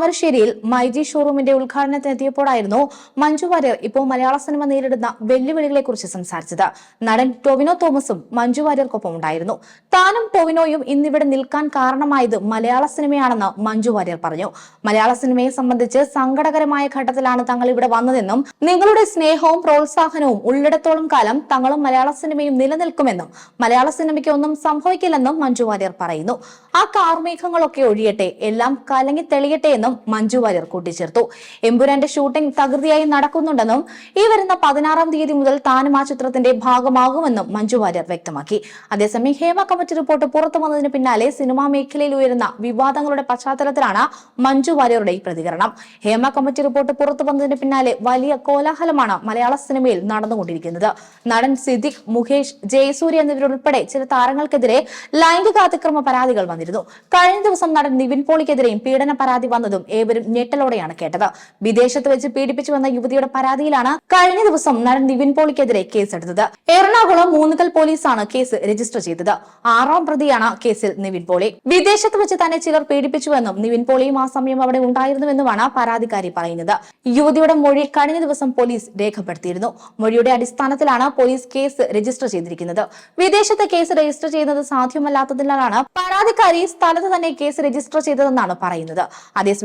താമരശ്ശേരിയിൽ മൈജി ഷോറൂമിന്റെ ഉദ്ഘാടനത്തിനെത്തിയപ്പോഴായിരുന്നു മഞ്ജു വാര്യർ ഇപ്പോൾ മലയാള സിനിമ നേരിടുന്ന വെല്ലുവിളികളെ കുറിച്ച് സംസാരിച്ചത്. നടൻ ടൊവിനോ തോമസും മഞ്ജു വാര്യർക്കൊപ്പം ഉണ്ടായിരുന്നു താനും ടൊവിനോയും ഇന്നിവിടെ നിൽക്കാൻ കാരണമായത് മലയാള സിനിമയാണെന്ന് മഞ്ജു വാര്യർ പറഞ്ഞു. മലയാള സിനിമയെ സംബന്ധിച്ച് സങ്കടകരമായ ഘട്ടത്തിലാണ് തങ്ങൾ ഇവിടെ വന്നതെന്നും നിങ്ങളുടെ സ്നേഹവും പ്രോത്സാഹനവും ഉള്ളിടത്തോളം കാലം തങ്ങളും മലയാള സിനിമയും നിലനിൽക്കുമെന്നും മലയാള സിനിമയ്ക്ക് ഒന്നും സംഭവിക്കില്ലെന്നും മഞ്ജു വാര്യർ പറയുന്നു. ആ കാർമേഘങ്ങളൊക്കെ ഒഴിയട്ടെ എല്ലാം കലങ്ങി തെളിയട്ടെ എന്നും മഞ്ജു വാര്യർ കൂട്ടിച്ചേർത്തു. എമ്പുരാന്റെ ഷൂട്ടിംഗ് തകൃതിയായി നടക്കുന്നുണ്ടെന്നും ഈ വരുന്ന പതിനാറാം തീയതി മുതൽ താനും ആ ചിത്രത്തിന്റെ ഭാഗമാകുമെന്നും മഞ്ജു വാര്യർ വ്യക്തമാക്കി. അതേസമയം ഹേമ കമ്മിറ്റി റിപ്പോർട്ട് പുറത്തു വന്നതിന് പിന്നാലെ സിനിമാ മേഖലയിൽ ഉയരുന്ന വിവാദങ്ങളുടെ പശ്ചാത്തലത്തിലാണ് മഞ്ജു വാര്യരുടെ ഈ പ്രതികരണം. ഹേമ കമ്മിറ്റി റിപ്പോർട്ട് പുറത്തു വന്നതിന് പിന്നാലെ വലിയ കോലാഹലമാണ് മലയാള സിനിമയിൽ നടന്നുകൊണ്ടിരിക്കുന്നത്. നടൻ സിദ്ദിഖ് മുകേഷ് ജയസൂര്യ എന്നിവരുൾപ്പെടെ ചില താരങ്ങൾക്കെതിരെ ലൈംഗിക അതിക്രമ പരാതികൾ വന്നിരുന്നു. കഴിഞ്ഞ ദിവസം നടൻ നിവിൻ പോളിക്കെതിരെയും പീഡന പരാതി വന്നതും ഏവരും ഞെട്ടലോടെയാണ് കേട്ടത്. വിദേശത്ത് വെച്ച് പീഡിപ്പിച്ചു വന്ന യുവതിയുടെ പരാതിയിലാണ് കഴിഞ്ഞ ദിവസം നടൻ നിവിൻ പോളിക്കെതിരെ കേസെടുത്തത്. എറണാകുളം മൂന്നുകൽ പോലീസാണ് കേസ് രജിസ്റ്റർ ചെയ്തത്. ആറാം പ്രതിയാണ് കേസിൽ നിവിൻ പോളി. വിദേശത്ത് വെച്ച് തന്നെ ചിലർ പീഡിപ്പിച്ചുവെന്നും നിവിൻ പോളിയും ആ സമയം അവിടെ ഉണ്ടായിരുന്നുവെന്നുമാണ് പരാതിക്കാരി പറയുന്നത്. യുവതിയുടെ മൊഴി കഴിഞ്ഞ ദിവസം പോലീസ് രേഖപ്പെടുത്തിയിരുന്നു. മൊഴിയുടെ അടിസ്ഥാനത്തിലാണ് പോലീസ് കേസ് രജിസ്റ്റർ ചെയ്തിരിക്കുന്നത്. വിദേശത്ത് കേസ് രജിസ്റ്റർ ചെയ്യുന്നത് സാധ്യമല്ലാത്തതിനാലാണ് പരാതിക്കാരി സ്ഥലത്ത് തന്നെ കേസ് രജിസ്റ്റർ ചെയ്തതെന്നാണ് പറയുന്നത്.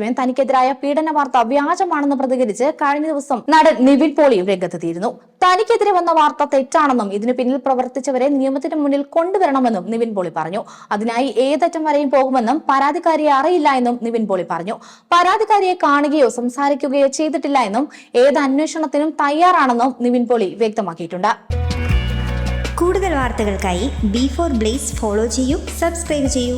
അതേസമയം തനിക്കെതിരായ പീഡന വാർത്ത വ്യാജമാണെന്ന് പ്രതികരിച്ച് കഴിഞ്ഞ ദിവസം നടൻ നിവിൻ പോളിയും രംഗത്തെത്തിയിരുന്നു. തനിക്കെതിരെ വന്ന വാർത്ത തെറ്റാണെന്നും ഇതിനു പിന്നിൽ പ്രവർത്തിച്ചവരെ നിയമത്തിന് മുന്നിൽ കൊണ്ടുവരണമെന്നും നിവിൻ പോളി പറഞ്ഞു. അതിനായി ഏതറ്റം വരെയും പോകുമെന്നും പരാതിക്കാരിയെ അറിയില്ല എന്നും നിവിൻ പോളി പറഞ്ഞു. പരാതിക്കാരിയെ കാണുകയോ സംസാരിക്കുകയോ ചെയ്തിട്ടില്ല എന്നും ഏത് അന്വേഷണത്തിനും തയ്യാറാണെന്നും നിവിൻ പോളി വ്യക്തമാക്കിയിട്ടുണ്ട്. കൂടുതൽ വാർത്തകൾക്കായി ബി ഫോർ ബ്ലേസ് ഫോളോ ചെയ്യൂ സബ്സ്ക്രൈബ് ചെയ്യൂ.